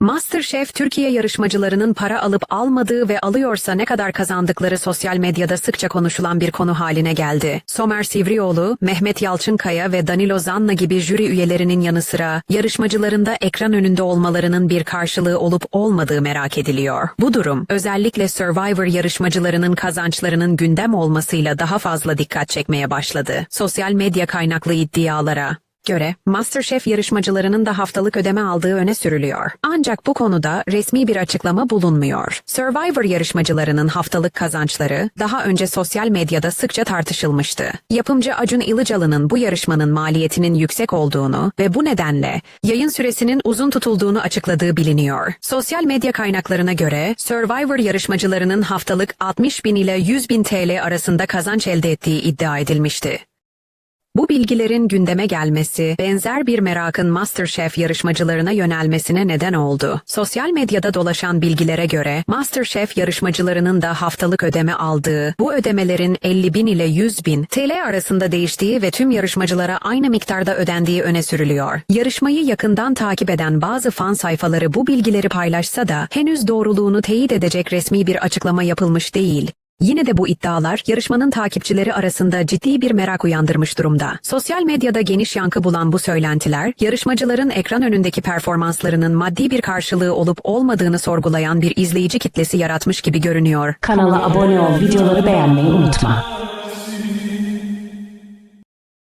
MasterChef Türkiye yarışmacılarının para alıp almadığı ve alıyorsa ne kadar kazandıkları sosyal medyada sıkça konuşulan bir konu haline geldi. Somer Sivrioğlu, Mehmet Yalçınkaya ve Danilo Zanna gibi jüri üyelerinin yanı sıra yarışmacıların da ekran önünde olmalarının bir karşılığı olup olmadığı merak ediliyor. Bu durum özellikle Survivor yarışmacılarının kazançlarının gündem olmasıyla daha fazla dikkat çekmeye başladı. Sosyal medya kaynaklı iddialara göre MasterChef yarışmacılarının da haftalık ödeme aldığı öne sürülüyor. Ancak bu konuda resmi bir açıklama bulunmuyor. Survivor yarışmacılarının haftalık kazançları daha önce sosyal medyada sıkça tartışılmıştı. Yapımcı Acun Ilıcalı'nın bu yarışmanın maliyetinin yüksek olduğunu ve bu nedenle yayın süresinin uzun tutulduğunu açıkladığı biliniyor. Sosyal medya kaynaklarına göre Survivor yarışmacılarının haftalık 60 bin ile 100 bin TL arasında kazanç elde ettiği iddia edilmişti. Bu bilgilerin gündeme gelmesi, benzer bir merakın MasterChef yarışmacılarına yönelmesine neden oldu. Sosyal medyada dolaşan bilgilere göre MasterChef yarışmacılarının da haftalık ödeme aldığı, bu ödemelerin 50 bin ile 100 bin TL arasında değiştiği ve tüm yarışmacılara aynı miktarda ödendiği öne sürülüyor. Yarışmayı yakından takip eden bazı fan sayfaları bu bilgileri paylaşsa da henüz doğruluğunu teyit edecek resmi bir açıklama yapılmış değil. Yine de bu iddialar yarışmanın takipçileri arasında ciddi bir merak uyandırmış durumda. Sosyal medyada geniş yankı bulan bu söylentiler, yarışmacıların ekran önündeki performanslarının maddi bir karşılığı olup olmadığını sorgulayan bir izleyici kitlesi yaratmış gibi görünüyor. Kanala abone ol, videoları beğenmeyi unutma.